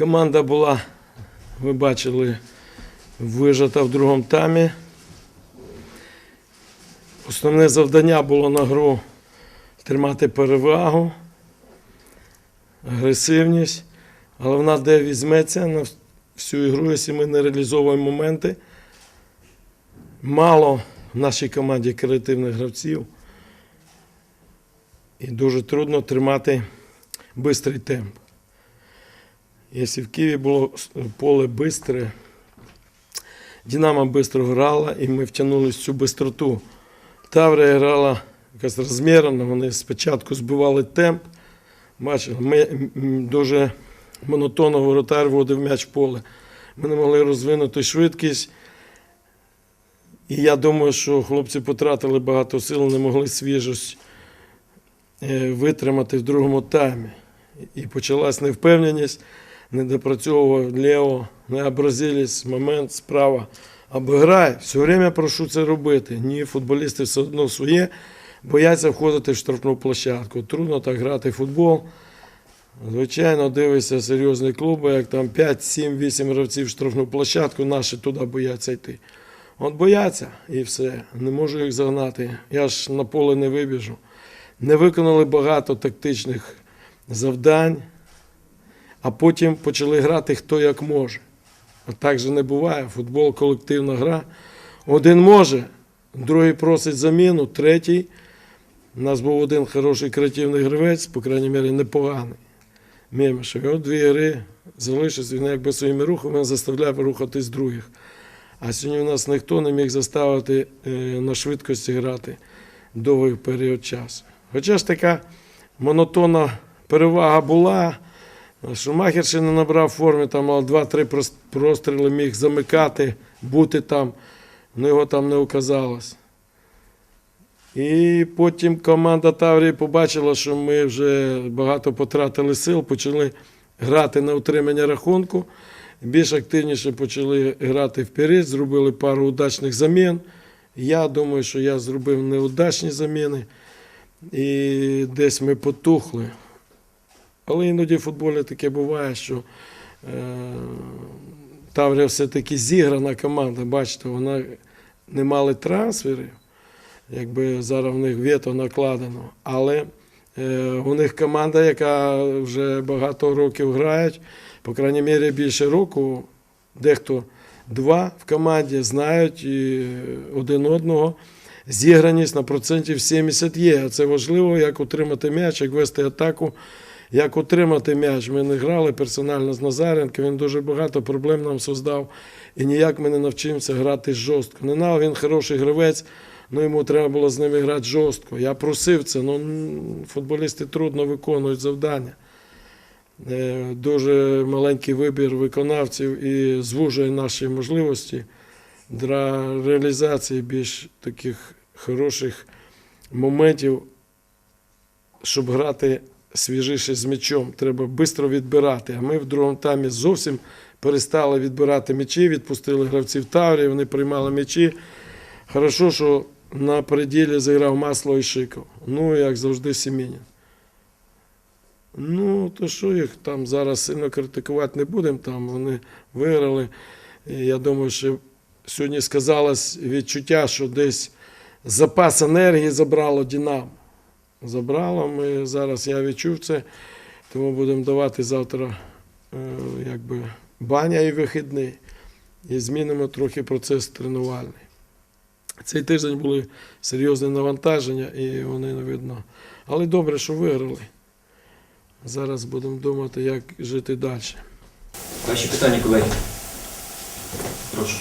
Команда була, ви бачили, вижата в другому таймі. Основне завдання було на гру тримати перевагу, агресивність, але вона де візьметься на всю ігру, якщо ми не реалізовуємо моменти. Мало в нашій команді креативних гравців. І дуже трудно тримати швидкий темп. Якщо в Києві було поле швидке, Динамо швидко грала, і ми втягнулися в цю бистроту. Таврія грала якось розмірено, вони спочатку збивали темп. Бачили, ми дуже монотонно воротар вводив м'яч в поле. Ми не могли розвинути швидкість. І я думаю, що хлопці потратили багато сил, не могли свіжость е, витримати в другому таймі. І почалась невпевненість, не допрацьовував ліво, не образились момент справа. Обіграй, все время прошу це робити. Ні, футболісти все одно своє, бояться входити в штрафну площадку. Трудно так грати в футбол. Звичайно, дивишся серйозні клуби, як там 5, 7, 8 гравців в штрафну площадку, наші туди бояться йти. От бояться і все. Не можу їх загнати. Я ж на поле не вибіжу. Не виконали багато тактичних завдань, а потім почали грати хто як може. А так же не буває. Футбол колективна гра. Один може, другий просить заміну, третій. У нас був один хороший креативний гравець, по крайній мірі, непоганий. Мємішев. І от дві гри залишився, він якби своїми рухами заставляв рухатись других. А сьогодні у нас ніхто не міг заставити е, на швидкості грати довгий період часу. Хоча ж така монотонна перевага була. Шумахер ще не набрав форми, там але два-три прос- простріли міг замикати, бути там, але його там не оказалось. І потім команда Таврії побачила, що ми вже багато потратили сил, почали грати на утримання рахунку. Більш активніше почали грати вперед, зробили пару удачних замін. Я думаю, що я зробив неудачні заміни. І десь ми потухли. Але іноді в футболі таке буває, що е, Таврія все-таки зіграна команда. Бачите, вона не мали трансферів, якби зараз в них вето накладено. Але е, у них команда, яка вже багато років грає, по крайній мірі більше року, дехто два в команді знають і один одного. Зіграність на процентів 70 є. А Це важливо, як утримати м'яч, як вести атаку, як утримати м'яч. Ми не грали персонально з Назаренко, він дуже багато проблем нам создав. І ніяк ми не навчимося грати жорстко. Ненал, він хороший гравець, але йому треба було з ними грати жорстко. Я просив це, але футболісти трудно виконують завдання. Е, Дуже маленький вибір виконавців і звужує наші можливості для реалізації більш таких хороших моментів, щоб грати свіжіше з м'ячом. Треба швидко відбирати. А ми в другому таймі зовсім перестали відбирати м'ячі, відпустили гравців Таврії, вони приймали м'ячі. Хорошо, що на переділі зіграв масло і Шиков. Ну, як завжди, Сімінін. Ну, то що їх там зараз сильно критикувати не будемо, там вони виграли. Я думаю, що сьогодні сказалось відчуття, що десь запас енергії забрало Динамо. Забрало. Ми зараз я відчув це, тому будемо давати завтра е, якби, баня і вихідний. І змінимо трохи процес тренувальний. Цей тиждень були серйозні навантаження, і вони не видно. Але добре, що виграли. Зараз будемо думати, як жити далі. Ваші питання, колеги. Прошу.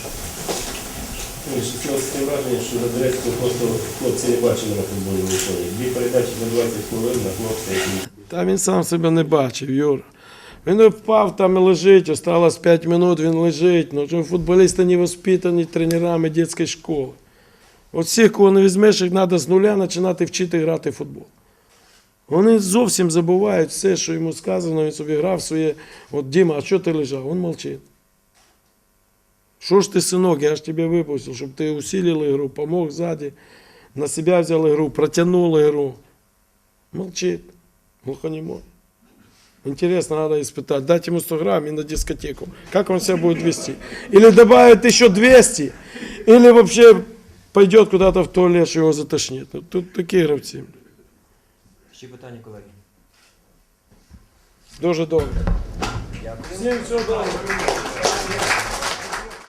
Це враження, що на Донецьку просто хлопці не бачили на футбольному полі. Дві передачі за 20 хвилин на хлопця, Та він сам себе не бачив, Юра. Він впав там і лежить, осталось 5 минут, він лежить. Ну, футболісти не воспитані тренерами дитячої школи. От всіх, кого не візьмеш, їх треба з нуля починати вчити грати в футбол. Вони зовсім забувають все, що йому сказано, він собі грав своє. От Діма, а що ти лежав? Він мовчить. Що ж ти, синок, я ж тебе випустив, щоб ти усилил ігру, помог ззаді, на себе взял ігру, протягнул ігру. Молчить, глухонемой. Интересно, надо испытать. Дать ему 100 грамм и на дискотеку. Как он себя будет вести? Или добавить еще 200, или вообще пойдет куда-то в туалет, что его затошнит. Ну, тут такие гравці. Ще питання, колеги. Дуже добре. Дякую. Всім всього доброго.